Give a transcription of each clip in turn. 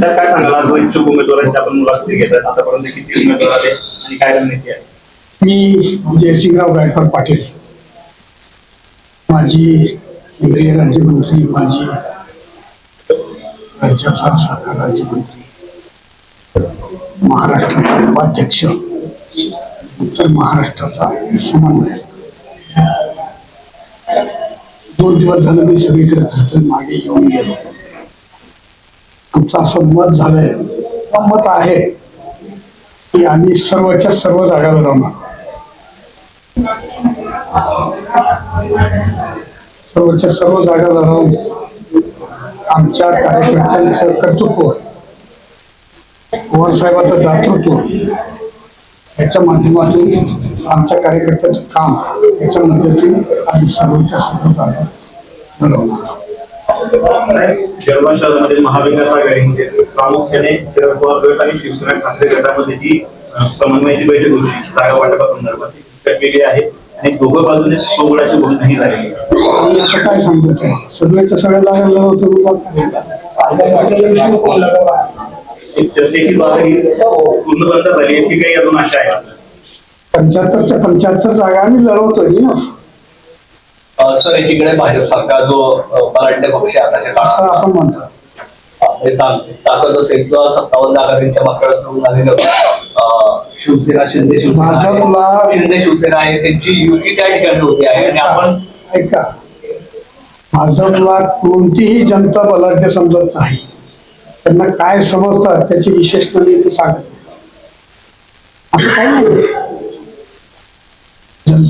तर काय सांगाल? आज इच्छुक उमेदवारांची आपण मुलाखती घेतात आतापर्यंत किती उमेदवार आले आणि काय रणनीती आहे? मी म्हणजे जयसिंगराव गायकवाड पाटील माजी केंद्रीय राज्यमंत्री माजी राज्याचा सहकार राज्यमंत्री महाराष्ट्राचा उपाध्यक्ष उत्तर महाराष्ट्राचा समन्वय दोन दिवस झालं मी सगळीकडे मागे येऊन गेलो. आमचं असं मत झालंय. मत आहे की आम्ही सर्वच्या सर्व जागा लढवणार. सर्वच्या सर्व जागा लढवून आमच्या कार्यकर्त्यांचं कर्तृत्व पवार साहेबांचं दातृत्व याच्या माध्यमातून आमच्या कार्यकर्त्याचं काम याच्या माध्यमातून आम्ही सर्वच्या सर्व जागा लढवणार. जळगाव शहरामध्ये महाविकास आघाडी म्हणजे प्रामुख्याने शरद पवार गट आणि शिवसेना ठाकरे गटामध्ये जी समन्वयाची बैठक होती. जागा वाटपासंदर्भात विस्कटलेली आहे. आणि दोघं बाजूने घोषणाही झालेली आहे. काय सांगतो सगळ्याच्या सगळ्या चर्चेची ही पूर्ण बंद झाली आहे की काही अजून आशा आहे. पंच्याहत्तरच्या पंच्याहत्तर जागा आम्ही लढवतोय ना? सर एकीकडे भाजप सारखा जो मराठी पक्ष आताच्या काळात आपण म्हणतो. ता- ताकद असेल किंवा सत्तावन्न जागा त्यांच्या मागच्या सोडून आलेलं शिवसेना शिंदे शिवसेना शिंदे शिवसेना आहे. त्यांची युती त्या ठिकाणी होती आहे. आणि आपण ऐका. भाजपला कोणतीही जनता बलाढ्य समजत नाही. त्यांना काय समजतात त्याची विशेष म्हणजे ते सांगत नाही. असं काही नाही.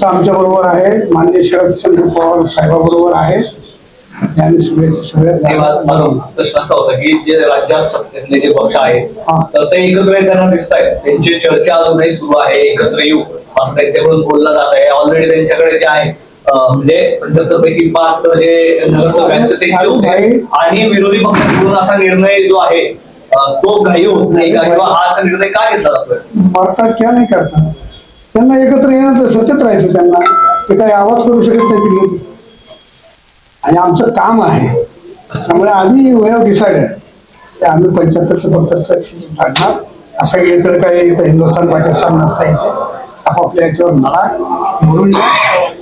जनता आमच्या बरोबर आहे. मान्य शरदचंद्र पवार साहेबाबरोबर आहे. आणि सगळे सगळ्यात होता की जे राज्यात सत्तेतले जे पक्ष आहेत. तर ते एकत्र येताना दिसत आहेत त्यांची चर्चा अजूनही सुरू आहे एकत्र येऊ. असं त्यांच्याकडून बोललं जात आहे. ऑलरेडी त्यांच्याकडे जे आहे म्हणजे पंच्याहत्तर पैकी पाच जे नगरसेवक आहेत ते त्यांचे आणि विरोधी पक्षाकडून असा निर्णय जो आहे तो घाई होत नाही. का किंवा हा असा निर्णय का घेतला जातोय? भारतात क्या नाही करतात त्यांना एकत्र येणं तर सतत राहायचं त्यांना. ते काही आवाज करू शकत नाही तिकडे आणि आमचं काम आहे. त्यामुळे आम्ही वे हॅव डिसाइडेड. आम्ही पंच्याहत्तरचं पंच्याहत्तर काढणार. असं इकडे काही हिंदुस्थान पाकिस्तान नसता इथे. आपापल्या याच्यावर लढा म्हणून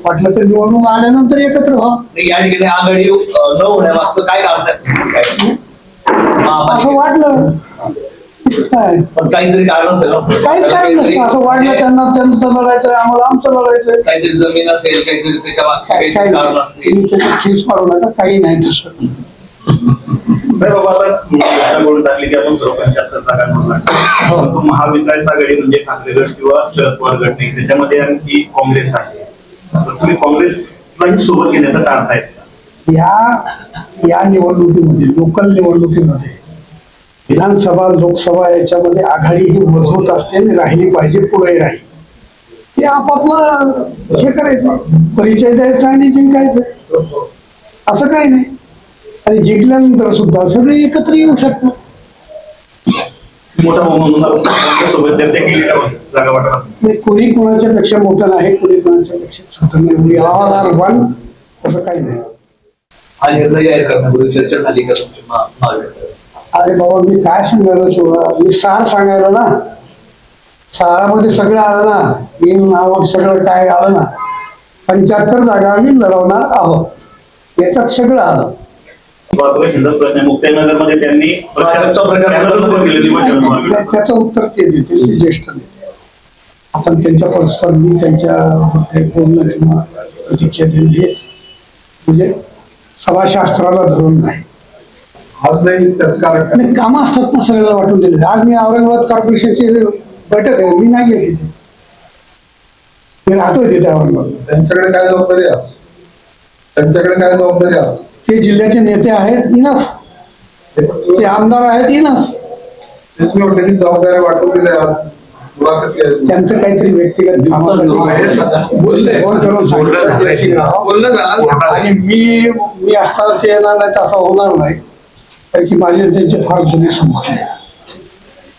वाटलं तर निवडणूक आल्यानंतर एकत्र व्हा. या ठिकाणी आघाडी न होण्यामागचं काय कारण? असं वाटलं. काय? पण काहीतरी कारण असेल ना? काही कारण नसतं. असं वाटलं त्यांना त्यांचं लढायचं आम्हाला आमचं लढायचं काहीतरी जमीन असेल काहीतरी त्याच्या मागचे काय काहीतरी काय? कारण त्याच्यात खीस मारू नका काही नाही साहेब बाबा आता टाकली की आपण सर्व पंच्याहत्तर जागा निवडणार परंतु महाविकास आघाडी म्हणजे ठाकरे गट किंवा शरद पवार गट नाही. त्याच्यामध्ये आणखी काँग्रेस आहे. तर तुम्ही काँग्रेसलाही सोबत घेण्याचं टाळताय या या निवडणुकीमध्ये लोकल निवडणुकीमध्ये विधानसभा लोकसभा याच्यामध्ये आघाडी ही मजबूत असते आणि राहिली पाहिजे पुढे राहील. ते आपापलं हे करायचं. परिचय द्यायचा आणि जिंकायचं. असं काही नाही. आणि जिंकल्यानंतर सुद्धा सगळे एकत्र येऊ शकतात. कोणी कोणाच्या पेक्षा मोठं नाही कोणी कोणाच्या पेक्षा छोटं नाही. all are one. असं काही नाही. हा निर्णय जाहीर करण्यापूर्वी चर्चा झाली का तुमची महा- महाविकास अरे बाबा मी काय सांगायला तुला मी सार सांगायला ना. सारामध्ये सगळं आलं ना. इन नावक सगळं काय आलं ना. पंच्याहत्तर जागा आम्ही लढवणार आहोत. याच्यात सगळं आलं. मुक्ताईनगरमध्ये त्यांनी. त्याचं उत्तर ते देते ज्येष्ठ नेते. आपण त्यांच्या परस्पर मी त्यांच्या बोलणं किंवा प्रतिक्रिया देणं हे म्हणजे सभाशास्त्राला धरून नाही. आज नाही कामं असतात ना सगळ्याला वाटून दिले आज मी औरंगाबाद कॉर्पोरेशनची बैठक आहे मी नाही गेली तिथे. मी राहतोय तिथे औरंगाबाद त्यांच्याकडे काय जबाबदारी आहे? त्यांच्याकडे काय जबाबदारी आहे? ते जिल्ह्याचे नेते आहेत इनफ ते ते आमदार आहेत इनफ ते जबाबदारी वाटून दिली आज मुलाखत घ्यायची. त्यांचं काहीतरी व्यक्तिगत कामासाठी बोलले. फोन करून सांगितलं. बोललं का आणि मी मी असताना ते येणार नाही तर असं होणार नाही की माझे त्यांचे फार जुने संबंध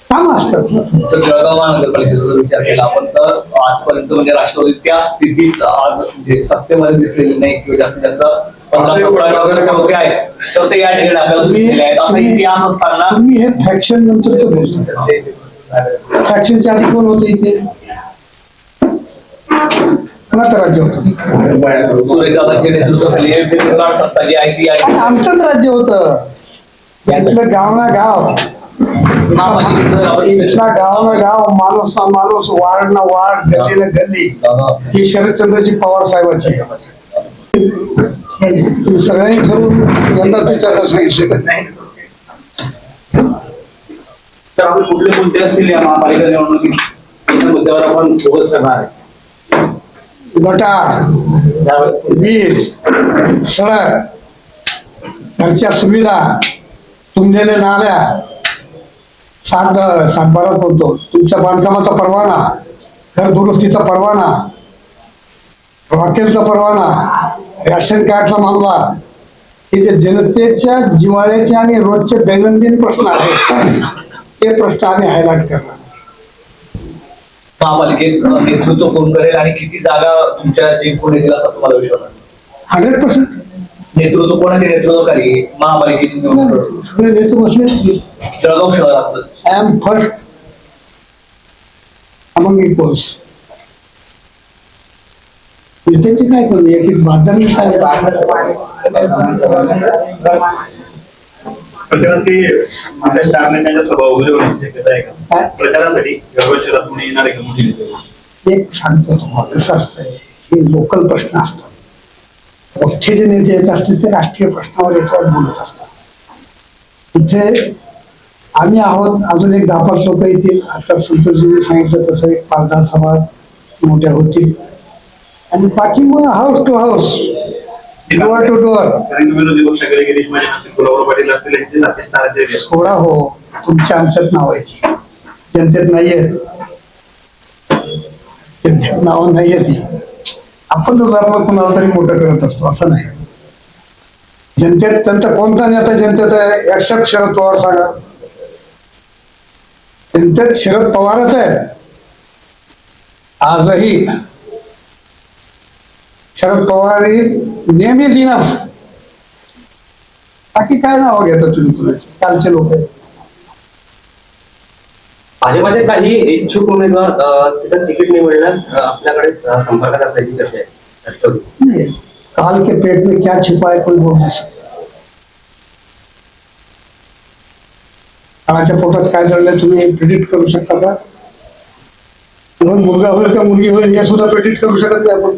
काम असतात तर जळगाव महानगरपालिकेचा विचार केला आपण तर आजपर्यंत म्हणजे राष्ट्रवादी त्या स्थितीत आज म्हणजे सत्तेमध्ये दिसलेली नाही किंवा जास्तीत जास्त पंधरा आहेत. तर ते या ठिकाणी आपल्याला दिसलेले आहेत असा इतिहास असताना तुम्ही हे फॅक्शन नंतर फॅक्शनच्या आधी कोण होते इथे? राज्य होतं. आमचंच राज्य होतं. ना गाव. महापालिकेचं इथला गाव ना गाव माणूस ना माणूस वार्ड ना वार्ड गल्ली ना गल्ली ही शरदचंद्रजी पवार साहेबांची. सगळ्यांनी ठरवून यंदा विचारायला सांगितलं नाही. तर आपण कुठले मुद्दे असतील या महापालिका निवडणुकीत? मुद्द्यावर आपण फोकस करणार आहे. गटार वीज सडक घरच्या सुविधा तुंबलेल्या नाल्या. सात सातबारा बोलतो. तुमच्या बांधकामाचा परवाना घर दुरुस्तीचा परवाना हॉटेलचा परवाना राशन कार्डचा मामला. हे जे जनतेच्या जिवाळ्याचे आणि रोजचे दैनंदिन प्रश्न आहेत ते प्रश्न आम्ही हायलाइट करणार. महापालिकेत नेतृत्व कोण करेल आणि किती जागा तुमच्या जिंकून येतील असा तुम्हाला विश्वास? हंड्रेड पर्सेंट नेतृत्व कोणाचे नेतृत्वाखाली महापालिकेची निवडणूक जळगाव शहरात I am first among equals. नेत्याचे काय करू? एक एक बांधणी काय? प्रचारात काही आपल्या स्टार नेत्यांच्या सभा वगैरे होण्याची शक्यता आहे का? काय? प्रचारासाठी जळगाव शहरात कोणी येणार आहे का मोठी नेते? एक सांगतो तुम्हाला कसं असतंय? हे लोकल प्रश्न असतात. मोठे जे नेते येत असतील ते राष्ट्रीय प्रश्नावर याच्यावर बोलत असतात. इथे आम्ही आहोत अजून एक दहा पाच लोक येतील आता संतोषजींनी सांगितलं तसं एक पाच दहा सभा मोठ्या होतील. आणि बाकी मग house to house door to door. सोडा हो तुमच्या आमच्यात नाव आहे जनतेत नाहीये जनतेत नाव नाहीये ती आपण उदाहरण कुणाला तरी मोठं करत असतो असं नाही. जनतेत त्यांचा कोणता नेता जनतेत आहे यशक शरद पवार सांगा. जनतेत शरद पवारच आहे आजही शरद पवार ही नेहमीच इनफ बाकी काय नाव घेता तुम्ही तुझ्याचे कालचे लोक. आहेत भाजपचे काही इच्छुक उमेदवार तिथं तिकीट अ, आपल्याकडे संपर्कात असल्याची कशी आहे काल के पेट में क्या छिपा है कोई बोल नहीं सकता. काळाच्या पोटात काय दडलंय तुम्ही प्रिडिक्ट करू शकता का? दोन मुलगा होईल का मुलगी होईल हे सुद्धा प्रिडिक्ट करू शकत नाही आपण.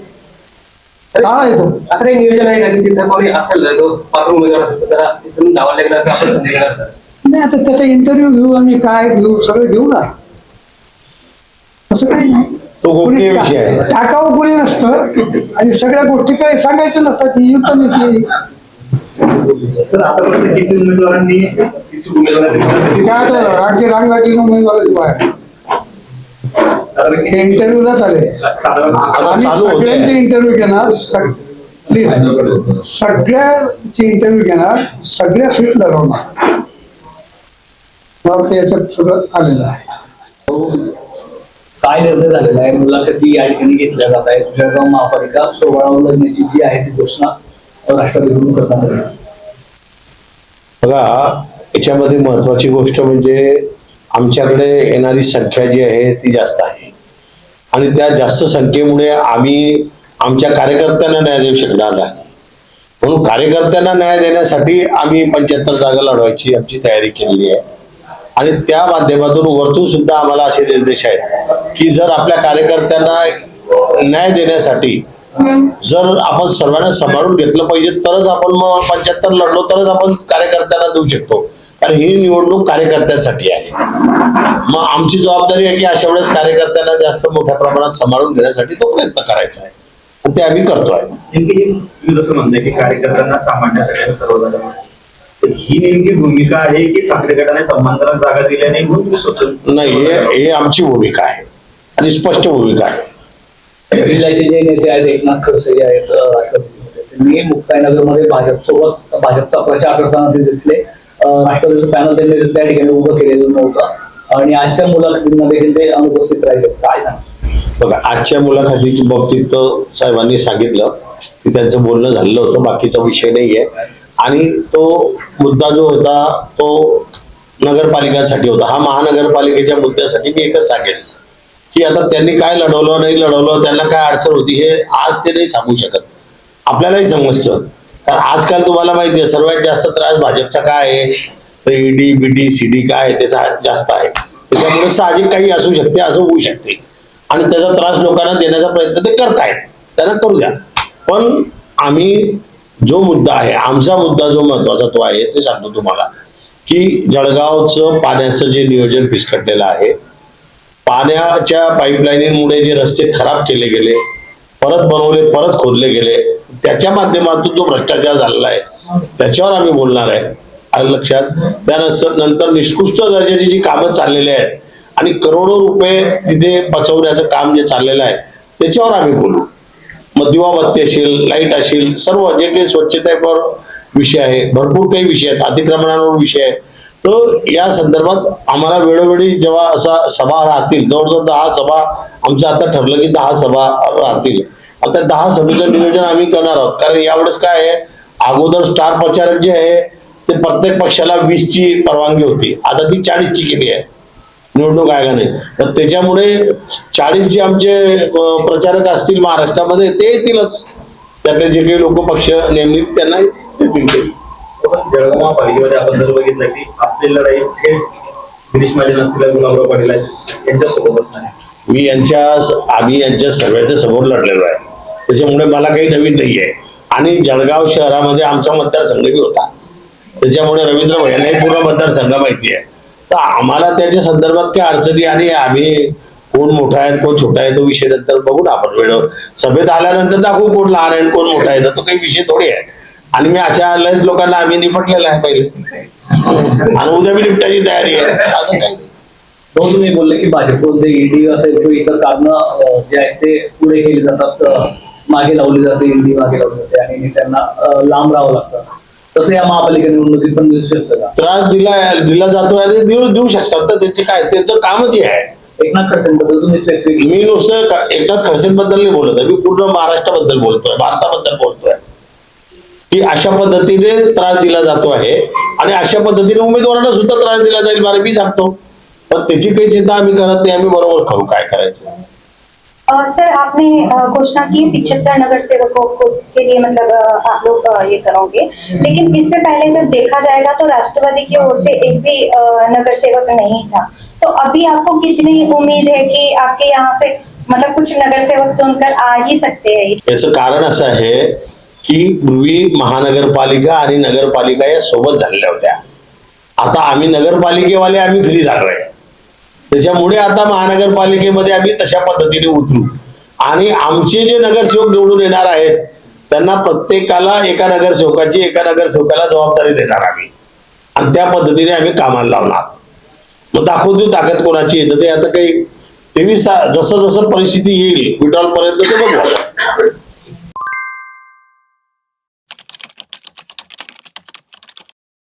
काळ आहे तो असं काही नियोजन आहे का? की तिथं कोणी असेल पात्र उमेदवार असेल तर तिथून गावाला गेला तर आपण संधी घेणार का? नाही आता त्याचा इंटरव्ह्यू घेऊ आम्ही काय घेऊ सगळं घेऊ ना. असं काही नाही. तो गोपनीय कोणी विषय आहे. टा- टाकाऊ कोणी नसतं. आणि सगळ्या गोष्टी काही सांगायच्या नसतात ही युक्त नीती सर आतापर्यंत किती उमेदवारांनी इच्छुक उमेदवारांनी काय आता राज्य रांग लागली ना उमेदवाराची बाहेर साधारण हे किती इंटरव्ह्यूलाच आले साधारण आम्ही चालू. सगळ्यांचे इंटरव्ह्यू घेणार. सग-. सगळ्याचे इंटरव्ह्यू घेणार. सगळ्या सीट लढवणार ते याच्यात सगळं आलेलं आहे. काय निर्णय झालेला आहे? मुलाखती या ठिकाणी घेतल्या जात आहेत. जळगाव महापालिका सोहळावर लढण्याची जी आहे ती घोषणा राष्ट्रवादीकडून करण्यात आली. बघा याच्यामध्ये महत्वाची गोष्ट म्हणजे आमच्याकडे येणारी संख्या जी आहे ती जास्त आहे. आणि त्या जास्त संख्येमुळे आम्ही आमच्या कार्यकर्त्यांना न्याय देऊ शकणार नाही. म्हणून कार्यकर्त्यांना न्याय देण्यासाठी आम्ही पंच्याहत्तर जागा लढवायची आमची तयारी केलेली आहे. आणि त्या माध्यमातून वरतून सुद्धा आम्हाला असे निर्देश आहेत की जर आपल्या कार्यकर्त्यांना न्याय देण्यासाठी जर आपण सर्वांना सांभाळून घेतलं पाहिजे तरच आपण मग पंच्याहत्तर लढलो तरच आपण कार्यकर्त्यांना देऊ शकतो. कारण ही निवडणूक कार्यकर्त्यांसाठी आहे. मग आमची जबाबदारी आहे की अशा वेळेस कार्यकर्त्यांना जास्त मोठ्या प्रमाणात सांभाळून घेण्यासाठी तो प्रयत्न करायचा आहे. ते आम्ही करतो आहे ही तुम्ही जसं की कार्यकर्त्यांना ही नेमकी भूमिका आहे की ठाकरे गटाने समांतर जागा दिल्या नाही म्हणून नाही हे हे आमची भूमिका आहे. आणि स्पष्ट भूमिका आहे. जिल्ह्याचे जे नेते आहेत एकनाथ खडसे जे आहेत त्यांनी मुक्ताईनगरमध्ये भाजप सोबत भाजपचा प्रचार करताना ते दिसले. अं, राष्ट्रवादीचं पॅनल त्यांनी त्या ठिकाणी उभं केलेलं नव्हतं. आणि आजच्या मुलाखतींमध्ये ते अनुपस्थित राहिले. काय बघा आजच्या मुलाखतीच्या बाबतीत साहेबांनी सांगितलं की त्यांचं बोलणं झालेलं होतं बाकीचा विषय नाही आहे आणि तो मुद्दा जो होता तो नगरपालिकांसाठी होता. हा महानगरपालिकेच्या मुद्द्यासाठी मी एकच सांगेन की आता त्यांनी काय लढवलं नाही लढवलं त्यांना काय अडचण होती हे आज ते नाही सांगू शकत. आपल्यालाही समजतं. कारण आजकाल तुम्हाला माहिती आहे सर्वात जास्त त्रास भाजपचा काय आहे? ईडी बीडी सीडी काय आहे त्याचा जास्त आहे. त्याच्यामुळे साहजिक काही असू शकते असं होऊ शकते. आणि त्याचा त्रास लोकांना देण्याचा प्रयत्न ते करतायत. त्यांना करू द्या. पण आम्ही जो मुद्दा आहे आमचा मुद्दा जो महत्त्वाचा तो आहे ते सांगतो तुम्हाला की जळगावचं पाण्याचं जे नियोजन फिसकटलेलं आहे पाण्याच्या पाईपलाईनमुळे जे रस्ते खराब केले गेले परत बनवले परत खोदले गेले त्याच्या माध्यमातून जो भ्रष्टाचार झालेला आहे त्याच्यावर आम्ही बोलणार आहे. लक्षात? त्यानंतर नंतर निष्कृष्ट दर्जाची जी कामं चाललेली आहेत आणि करोडो रुपये तिथे पचवण्याचं काम जे चाललेलं आहे त्याच्यावर आम्ही बोलू. मग दिवाबत्ती असेल लाइट असेल सर्व जे काही स्वच्छतेवर विषय आहे भरपूर काही विषय आहेत अतिक्रमणांवर विषय आहे तर या संदर्भात आम्हाला वेळोवेळी जेव्हा असा सभा राहतील जवळजवळ दहा सभा आमचं आता ठरलं की दहा सभा राहतील. आता दहा सभेचं नियोजन आम्ही करणार आहोत कारण यावेळेस काय आहे अगोदर स्टार प्रचारक जे आहे ते प्रत्येक पक्षाला वीसची परवानगी होती. आता ती चाळीसची केली आहे? निवडणूक आयोगाने तर त्याच्यामुळे चाळीस जे आमचे प्रचारक असतील महाराष्ट्रामध्ये ते येतीलच. त्यातले जे काही लोक पक्ष नेमतील त्यांना येतील जळगाव महापालिकेमध्ये आपण जर बघितलं की आपली लढाई थेट गिरीश महाजन असलेल्या गुलाबराव पाटील यांच्यासोबत असणार मी यांच्या आम्ही यांच्या सर्वांच्या समोर लढलेलो आहे. त्याच्यामुळे मला काही नवीन नाही आहे. आणि जळगाव शहरामध्ये आमचा मतदारसंघ बी होता. त्याच्यामुळे रवींद्र भैयांनाही पूर्ण मतदारसंघ माहिती आहे. तर आम्हाला त्याच्या संदर्भात काही अडचणी आणि आम्ही कोण मोठा आहे कोण छोटा आहे तो विषय नंतर बघू ना आपण वेळ सभेत आल्यानंतर दाखवू कोण लहान आहे कोण मोठा आहे तर तो काही विषय थोडी आहे. आणि मी अशा लयच लोकांना आम्ही निपटलेला आहे पहिले. आणि उद्या मी निपटायची तयारी आहे. असं तुम्ही बोलले की भाजपकडून जे ईडी असेल किंवा इतर कारण जे आहेत ते पुढे केली जातात मागे लावले जाते ईडी मागे लावली जाते आणि त्यांना लांब राहावं लागतं. तसं या महापालिका निवडणुकीत पण दिसू शकतं का? त्रास दिला दिला जातो आणि देऊ देऊ शकतात. तर त्याचे काय त्यांचं कामच हे आहे. एकनाथ खडसेंबद्दल तुम्ही स्पेसिफिक मी नुसतं का- एकनाथ खडसेंबद्दल नाही बोलत आहे. मी पूर्ण महाराष्ट्राबद्दल बोलतोय भारताबद्दल बोलतोय. की अशा पद्धतीने त्रास दिला जातो आहे आणि अशा पद्धतीने उमेदवारांना सुद्धा त्रास दिला जाईल मला मी सांगतो. पण त्याची काही चिंता आम्ही करत नाही. आम्ही बरोबर करू काय करायचं. सर आपने घोषणा की पिछहत्तर नगर सेवकों को के लिए मतलब आप लोग ये करोगे। लेकिन इससे पहले जब देखा जाएगा तो राष्ट्रवादी की ओर से एक भी नगर सेवक नहीं था। तो अभी आपको कितनी उम्मीद है कि आपके यहाँ से मतलब कुछ नगर सेवक चुनकर आ ही सकते हैं? याचं कारण असं आहे की पूर्वी महानगरपालिका आणि नगरपालिका या सोबत झालेल्या होत्या. आता आम्ही नगरपालिकेवाले आम्ही फ्री झालो आहे त्याच्यामुळे आता महानगरपालिकेमध्ये आम्ही तशा पद्धतीने उतरू. आणि आमचे जे नगरसेवक निवडून येणार आहेत त्यांना प्रत्येकाला एका नगरसेवकाची एका नगरसेवकाला जबाबदारी देणार आम्ही. आणि त्या पद्धतीने आम्ही कामाला लावणार. मग दाखवतो देऊ ताकद कोणाची येतं ते आता काही तेवीस जसं जसं परिस्थिती येईल विड्रॉल पर्यंत ते बघू.